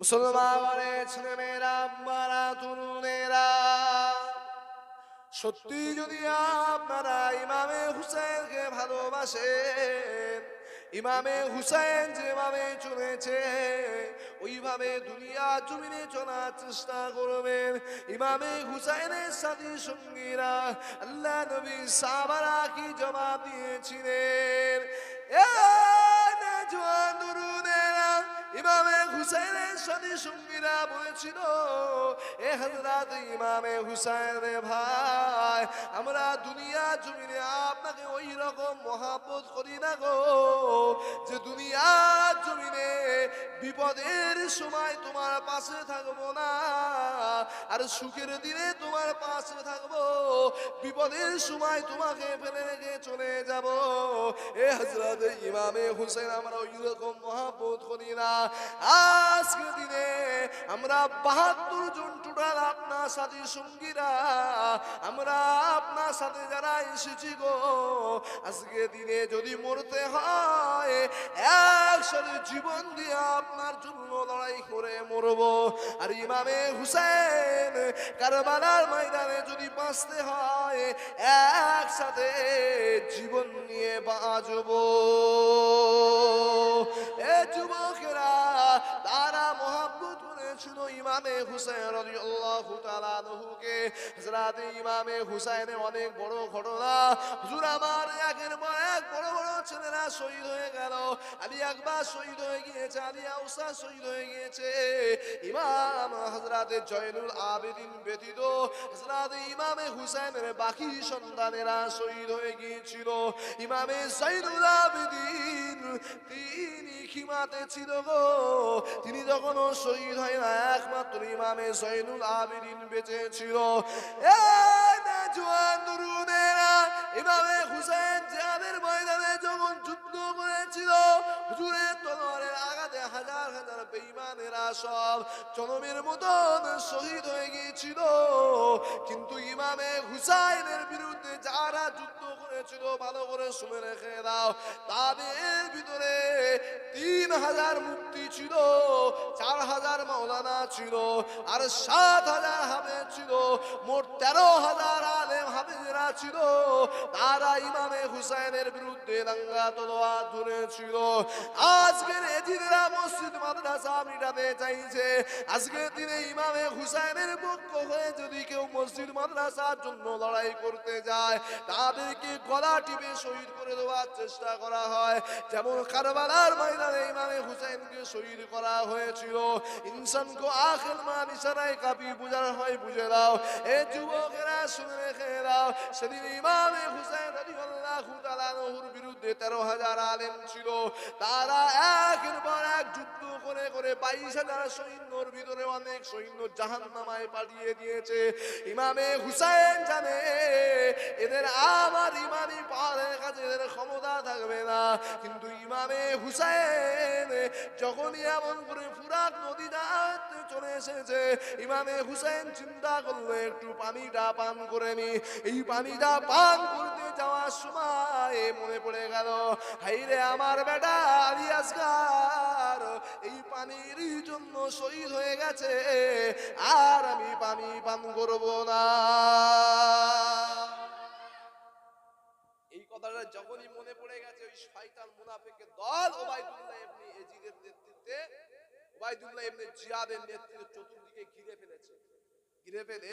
মুসলমানের ছেলেমেয়েরা আম্মারা, তরুণেরা, সত্যি যদি আপনারা ইমামে হুসেনকে ভালোবাসেন, ইমামে হুসেন যেভাবে চলেছে, ওইভাবে দুনিয়া জমিনে চলার চেষ্টা করবেন। ইমামে হুসাইনের সাথী সঙ্গীরা, আল্লাহ নবী সাবারা কি জবাব দিয়েছিলেন? ইমামে আমরা দুনিয়া জমিনে আপনাকে ওই রকম করি না গো, যে দুনিয়া জমিনে বিপদের সময় তোমার পাশে থাকব না, আর সুখের দিনে তোমার পাশে থাকব, বিপদের সময় তোমাকে ফেলে রেখে চলে যাব। এ হজরত ইমামে হুসেন আমরা ওই রকম মহাপত করি না। আজকে দিনে আমরা বাহাত্তর জন আপনার সাথে সঙ্গীরা, আমরা আপনার সাথে যারা এসেছি গো আজকে দিনে যদি মরতে হয়, একসাথে জীবন দিয়ে আপনার জন্য লড়াই করে মরব। আর ইমামে হুসেন কারবালার ময়দানে যদি বাঁচতে হয়, একসাথে জীবন নিয়ে বাঁচবো। এ যুবকেরা তারা মহাব্বত করেছিল ইমামে হুসেন রাদিয়াল্লাহু তাআলা আনহুকে। হযরত ইমামে হুসাইনের অনেক বড় ঘটনা। হুজুর, আমার একের পর এক বড় বড় ছেলেরা শহীদ হয়ে গেল। আলী আকবর শহীদ হয়ে গিয়েছে, আলী আউসা শহীদ হয়ে গিয়েছে। ইমাম হযরত জয়নুল আবেদিন ব্যতীত হযরত ইমামে হুসাইনের বাকি সন্তানেরা শহীদ হয়ে গিয়েছিল। ইমামে জয়নুল আবেদিন খিমাতে ছিল গো। তিনি যখন শহীদ হয় না, একমাত্র ইমামে সৈনুল আবিরিন বেঁচে ছিল। এভাবে হুসেন জিহাদের ময়দানে যখন যুদ্ধ করেছিল, হুজুরের তলোয়ারের বেঈমানেরা সব জনমের মতন শহীদ হয়ে গিয়েছিল। কিন্তু ইমামে হুসাইনের বিরুদ্ধে যারা যুদ্ধ করেছিল, ভালো করে শুনে রেখে দাও। তাদের ভিতরে তিন হাজার মুক্তি ছিল, চার হাজার মাওলানা ছিল, আর সাত হাজার হাফেজ ছিল, মোট তেরো হাজার আলেম হাফেজরা ছিল। তারা ইমামে হুসাইনের বিরুদ্ধে দাঙ্গা তলোয়ার ধরেছিল। আজকের মসজিদ মাদ্রাসা মিটাতে চাইছে। আজকের দিনে ইমামে হুসাইনের পক্ষ হয়ে যদি কেউ মসজিদ মাদ্রাসার জন্য লড়াই করতে যায়, তাদেরকে গলা টিপে শহীদ করে দেওয়ার চেষ্টা করা হয়। যেমন কারবালার ময়দানে ইমামে হুসাইনকে শহীদ করা হয়েছিল। ইনসানকে আখের মান ইশারায় কাপি বুঝার হয়, বুঝে দাও। এ যুবকেরা শুনে রেখে দাও, সেদিন ইমামে হুসাইন রাদিয়াল্লাহু তাআলা বিরুদ্ধে তেরো হাজার আলেম ছিল। তারা একের পর এক যুদ্ধ করে করে বাইশ হাজার সৈন্যর ভিতরে অনেক সৈন্য জাহান নামায় পাঠিয়ে দিয়েছে। ইমামে হুসাইন জানে, এদের আমার ইমানি পাহাড়ের কাছে এদের ক্ষমতা থাকবে না। কিন্তু ইমামে হুসাইন যখনই এমন করে ফুরাত নদী দাঁড়াতে চলে এসেছে, ইমামে হুসাইন চিন্তা করল, একটু পানিটা পান করে নি। এই পানিটা পান করতে যাওয়ার সময় মনে পড়ে গেল, হাইরে আমার বেটা আলী এই পানির জন্য শহীদ হয়ে গেছে, আর আমি পানি পান করব না। এই কথাটা যখনই মনে পড়ে গেছে, ওই শয়তান মুনাফিকের দল ওবাইদুল্লাহ ইবনে এজিদের নেতৃত্বে ওবাইদুল্লাহ ইবনে জিয়াদের নেতৃত্বে চতুর্দিকে ঘিরে ফেলেছে। ঘিরে ফেলে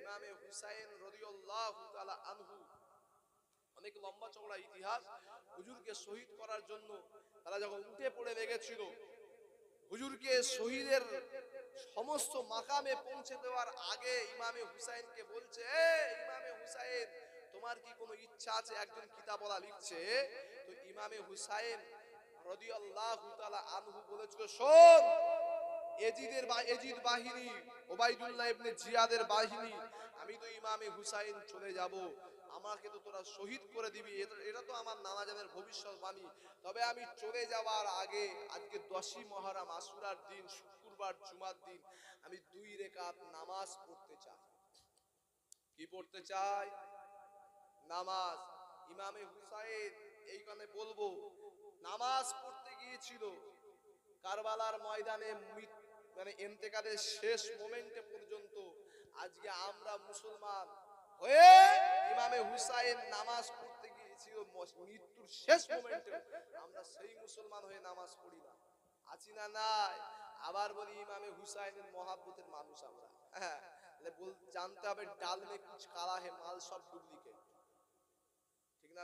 ইমামে হুসাইন রাদিয়াল্লাহু তাআলা আনহু, অনেক লম্বা চওড়া ইতিহাস, হুজুরকে শহীদ করার জন্য তারা যখন উঠে পড়ে লেগেছিল হুজুরকে শহীদের সমস্ত মাকামে পৌঁছে দেওয়ার আগে ইমামে হুসাইনকে বলছে ইমামে হুসাইন, তোমার কি কোনো ইচ্ছা আছে? একজন কিতাবলা লিখছে। তো ইমামে হুসাইন আনহু বলেছিল, শোন, এজিদের বা, এজিদ বাহিনী ওবাইদুল্লাহ ইবনে জিয়াদের বাহিনী, আমি তো ইমামে হুসাইন চলে যাব। আমাকে তো তোরা শহীদ করে দিবি। এটা- তো আমার নানা জানের ভবিষ্যৎবাণী তবে আমি চলে যাওয়ার আগে, আজকে দশই মহারাম, আসুরার দিন, শুক্রবার, জুমার দিন, আমি দুই রেকাত নামাজ পড়তে চাই। কি পড়তে চাই? নামাজ। ইমামে হুসাইন এইখানে বলব, নামাজ পড়তে গিয়েছিল। কারবালার ময়দানে মানে এন্তেকালের শেষ মোমেন্টে পর্যন্ত আজকে আমরা মুসলমান হয়ে ইমামে হুসাইন নামাজ পড়তে গিয়েছিল মৃত্যুর শেষ আমরা সেই মুসলমান হয়ে নামাজ পড়ি না আছি না নাই? আবার বলি ইমামে হুসাইনের মহাব্বতের মানুষ আমরা। হ্যাঁ জানতে হবে ডাল কুছ কালা হে মাল, সব ঠিক না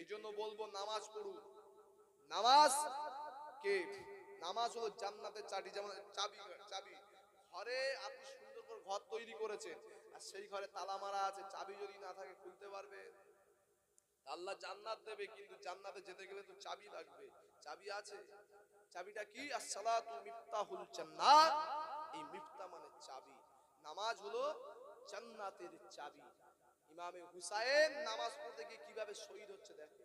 এই জন্য বলব নামাজ পড়ুন। নামাজ কে? নামাজ হলো জান্নাতের চাবি, যেমন চাবি চাবি। ঘরে আপনি সুন্দর করে ঘর তৈরি করেছেন। আর সেই ঘরে তালা মারা আছে, চাবি যদি না থাকে খুলতে পারবে। আল্লাহ জান্নাত দেবে, কিন্তু জান্নাতে যেতে গেলে তো চাবি লাগবে। চাবি আছে। চাবিটা কি? আসসালাতু মিফতাহুল জান্নাত। এই মিফতা মানে চাবি। নামাজ হলো জান্নাতের চাবি। ইমামে হুসাইন নামাজ পড়তে গিয়ে কীভাবে শহীদ হচ্ছে দেখো।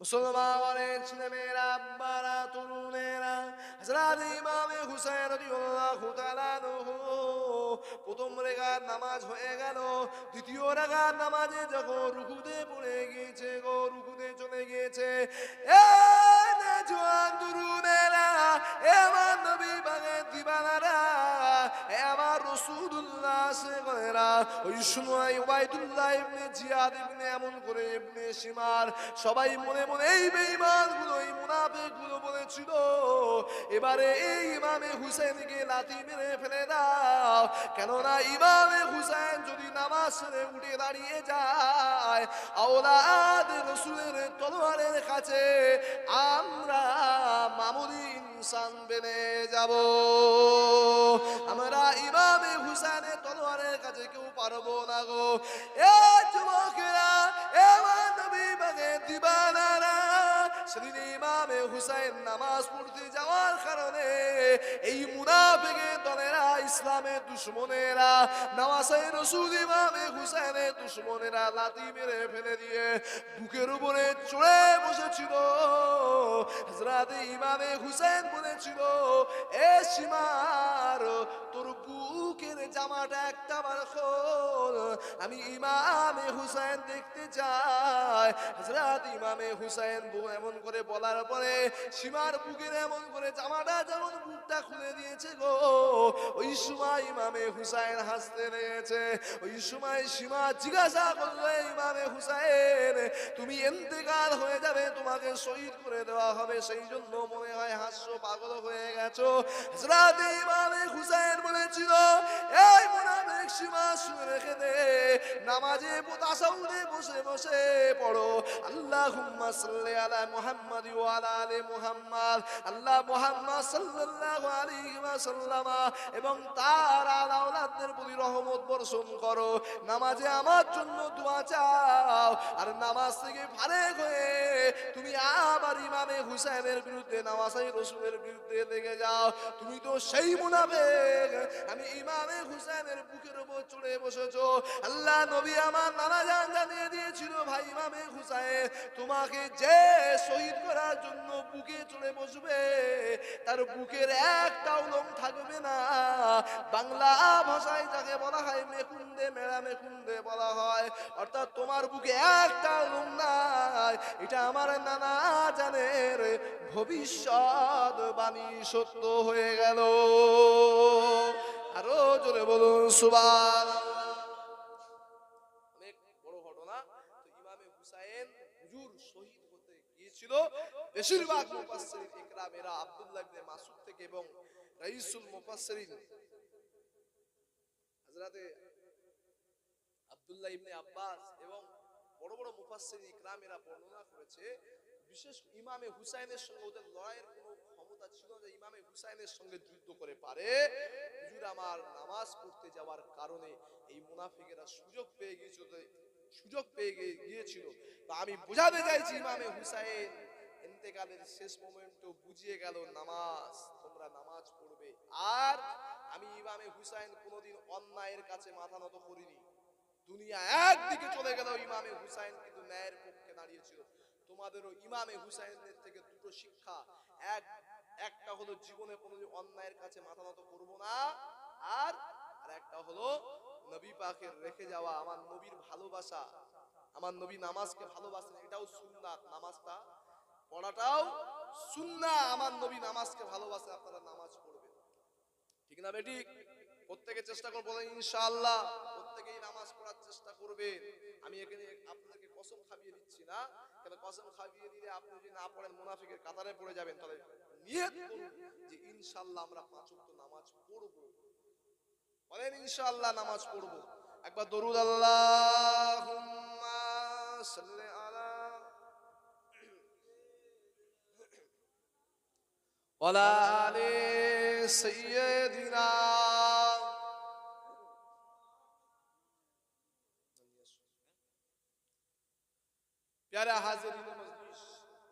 মুসলমানের ছেলেমেয়েরা, আব্বারা, তরুণেরা হাজরাত ইমামে হুসাইন রাদিয়াল্লাহু তাআলা প্রথম রেখার নামাজ হয়ে গেল, দ্বিতীয় রেখার নামাজে যখন রুকুতে পড়ে গিয়েছে গো, রুকুতে চলে গিয়েছে এ ওই সময় ওবাইদুল্লাহ ইবনে জিয়াদ ইবনে এমন করে ইবনে শিমার সবাই মনে মনে, এই বেঈমানগুলো এই মুনাফিকগুলো বলেছিল, এবারে এই ইমামে হুসেনকে লাথি মেরে ফেলে দাও। কেননা ইমামে হুসেন যদি নামাজ ছেড়ে উঠে দাঁড়িয়ে যায়, আওলাদ রসুলের তলোয়ারের কাছে আমরা মামুলি ইনসান বেনে যাব। আমরা ইমামে হুসেনের কেউ পারব না গো। এ যুবকেরা, এ মানবী বাগে দিবানারা। সেদিন ইমামে হুসাইন নামাজ পড়তে যাওয়ার কারণে এই মুনাফিকের দলেরা, ইসলামের দুশ্মনেরা নামাজে রসুল ইমামে হুসাইনের দুশ্মনেরা লাথি মেরে ফেলে দিয়ে বুকের উপরে চড়ে বসেছিল। হযরত ইমামে হুসেন বলেছিল, এ সীমার জামাটা একটা বার খোল। আমি ইমামে হুসেন দেখতে চাই। হযরত ইমামে হুসেন বু- এমন করে বলার পরে সীমার বুকের এমন করে জামাটা যেমন বুকটা খুলে দিয়েছে গো। ওই সময় ইমামে হুসাইন হাসতে লেগেছে। ওই সময় সীমা জিজ্ঞাসা করল ইমামে হুসাইন, তুমি এন্তেকাল হয়ে যাবে, তোমাকে শহীদ করে দেওয়া হবে। সেই জন্য মনে হয় হাস্য পাগল হয়ে গেছো। হযরত ইমামে সীমা রেখে দে। নামাজে তাসাউদে বসে বসে পড়ো। আল্লাহুম্মা সাল্লি আলা মুহাম্মাদ ওয়া আলা আল্লাহ মুহাম্মদ সাল্লাল্লাহু আলাইহি ওয়াসাল্লামা এবং তার আলা প্রতি রহমত বর্ষণ করো। নামাজে আমার জন্য দোয়া চাও। আর নামাজ থেকে ফারেক হয়ে তুমি আবার ইমামে হুসাইনের বিরুদ্ধে নামাজাই রসুলের বিরুদ্ধে লেগে যাও। তুমি তো সেই মুনাফেক। আমি ইমামে হুসাইনের বুকের চড়ে বসেছো। আল্লাহ নবী আমার নানা জান জানিয়ে দিয়েছিল, ভাই ইমামে হুসাইন, তোমাকে যে শহীদ করার জন্য বুকে চড়ে বসবে, তার বুকের একটা উলম থাকবে না। বাংলা ভাষায় যাকে বলা হয়, মেকুন্দে, মেলা মেকুন্দে বলা হয়। অর্থাৎ তোমার বুকে একটা উলম নাই, এটা আমার নানা জানের ভবিষ্যৎ বাণী সত্য হয়ে গেল। আরও জোরে বলুন সুবান অনেক বড় ঘটনা। ইমামে হুসাইন শহীদ হতে গিয়েছিল। থেকে এবং রাইসুল আব্বাস এবং বড় বড় বর্ণনা করেছে, বিশেষ ইমামে হুসাইনের সঙ্গে ওদের লড়াইয়ের কোনো ক্ষমতা ছিল যে ইমামে হুসাইনের সঙ্গে যুদ্ধ করে পারে, হুজুর আমার নামাজ পড়তে যাওয়ার কারণে এই মুনাফিকেরা সুযোগ পেয়ে গিয়েছিল, সুযোগ পেয়ে গিয়েছিল। আমি বোঝাতে চাইছি ইমামে হুসাইন ইন্তেকালের শেষ মোমেন্টও বুঝিয়ে গেল, নামাজ, তোমরা নামাজ পড়বে। আর আমি ইমামে হুসাইন কোনোদিন অন্যায়ের কাছে মাথা নত করিনি। দুনিয়া একদিকে চলে গেল ইমামে হুসাইন, কিন্তু ন্যায়ের পক্ষে দাঁড়িয়েছিল। তোমাদেরও ইমামে হুসাইনের থেকে দুটো শিক্ষা, এক একটা হলো জীবনে কোনোদিন অন্যায়ের কাছে মাথা নত করব না, আর আর একটা হলো নবী পাকের রেখে যাওয়া আমার নবীর ভালোবাসা, আমার নবী নামাজকে ভালোবাসেন, এটাও সুন্নাত, নামাজটা পড়াটাও সুন্না আমার নবী নামাজকে ভালোবাসে আপনারা নামাজ পড়বেন। ঠিক না বেটি প্রত্যেকে চেষ্টা করব ইনশাআল্লাহ। প্রত্যেকেই নামাজ পড়ার চেষ্টা করবেন। আমি এখানে আপনাদেরকে কসম খাবিয়ে দিচ্ছি না, কেন কসম খাবিয়ে দিলে আপনি যদি না পড়েন, মুনাফিকের কাতারে পড়ে যাবেন। তাহলে নিয়ত যে ইনশাআল্লাহ আমরা পাঁচ নামাজ পড়ব। বলেন, ইনশাআল্লাহ নামাজ পড়ব। একবার দরুদ, আল্লাহুম্মা আলা ওয়ালা আলি মজলিস,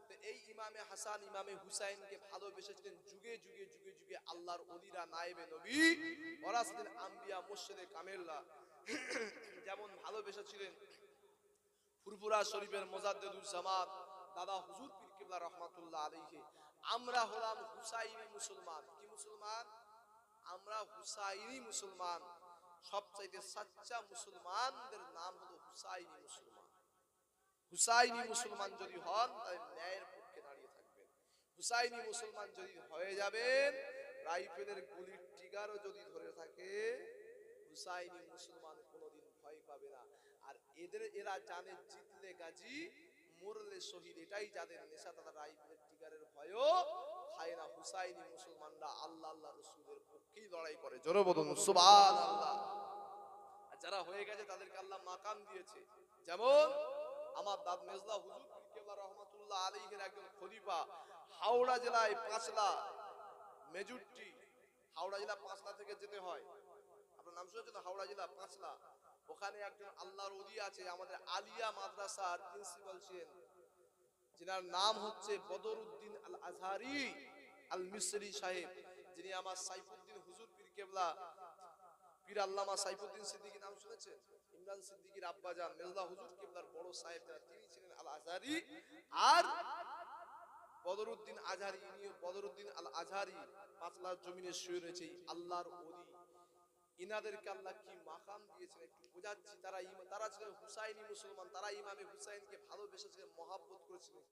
তো এই ইমামে হাসান, ইমামে হুসাইনকে ভালোবেসেছিলেন যুগে যুগে যুগে যুগে আল্লাহর ওলিরা নায়েবে নবী ওরাসিদিন আম্বিয়া, মুর্শিদে কামেল্লা। যেমন ভালোবেসেছিলেন ফুরফুরা শরীফের জামাত, দাদা হুজুর পীর কিবলা রহমাতুল্লাহ আলাইহি। আমরা হলাম হুসাইনি মুসলমান। কি মুসলমান? আমরা হুসাইনি মুসলমান। সবচাইতে সাচ্চা মুসলমানদের নাম হলো হুসাইনি মুসলমান। হুসাইনি মুসলমান যদি হন, তাহলে ন্যায়ের পক্ষে দাঁড়িয়ে থাকবেন। হুসাইনি মুসলমান যদি হয়ে যাবেন, রাইফেলের গুলির টিগারও যদি ধরে থাকে, হুসাইনি মুসলমান কোনোদিন ভয় পাবে না। আর এদের, এরা জানে জিতলে গাজী, মরলে শহীদ, এটাই যাদের নেশা তারা রাইফেলের টিগারের ভয়ও খায় না হুসাইনি মুসলমানরা। আল্লাহ আল্লাহ রসুলের পক্ষেই লড়াই করে। জোরে বলুন সুবহান আল্লাহ যারা হয়ে গেছে, তাদেরকে আল্লাহ মাকাম দিয়েছে। যেমন আমার দাদ মেজলা হুজুর কেবলা রহমাতুল্লাহ আলাইহির একজন খলিফা, হাওড়া জেলায় পাঁচলা মেজুরটি। হাওড়া জেলা পাঁচলা থেকে যেতে হয়। আপনার নাম শুনেছেন হাওড়া জেলা পাঁচলা। ওখানে একজন আল্লাহর ওলি আছে, আমাদের আলিয়া মাদ্রাসার প্রিন্সিপাল ছিলেন। যিনার নাম হচ্ছে বদরুদ্দিন আল আজহারি আল মিসরি সাহেব। যিনি আমার সাইফুদ্দিন হুজুর পীর কেবলা পীর আল্লামা সাইফুদ্দিন সিদ্দিকী নাম শুনেছেন? ইমরান সিদ্দিকীর আব্বাজান মেজদা হুজুর কিবলার বড় সাহেব যারা, তিনি ছিলেন আল আর আল জমিনে শুয়ে রয়েছে আল্লাহর ওলি। ইনাদেরকে আল্লাহ কি মাকাম দিয়েছেন একটু বোঝাচ্ছি। তারা তারা ছিলেন হুসাইনি মুসলমান, তারা ইমামে হুসাইনকে ভালোবেসেছিলেন, মহাব্বত করেছিলেন।